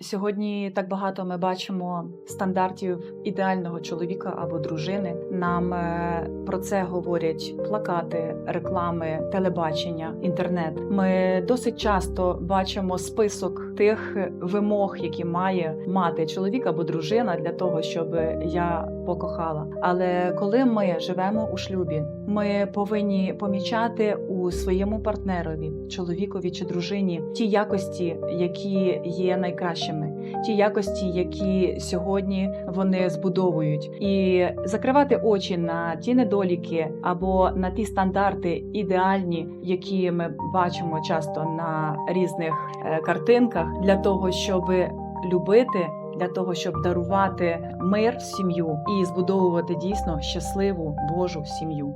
Сьогодні так багато ми бачимо стандартів ідеального чоловіка або дружини. Нам е, про це говорять плакати, реклами, телебачення, інтернет. Ми досить часто бачимо список тих вимог, які має мати чоловік або дружина для того, щоб я покохала. Але коли ми живемо у шлюбі, ми повинні помічати у своєму партнерові, чоловікові чи дружині, ті якості, які є найкращими, ті якості, які сьогодні вони збудовують, і закривати очі на ті недоліки або на ті стандарти ідеальні, які ми бачимо часто на різних е, картинках, для того, щоб любити. Для того щоб дарувати мир в сім'ю і збудовувати дійсно щасливу Божу сім'ю.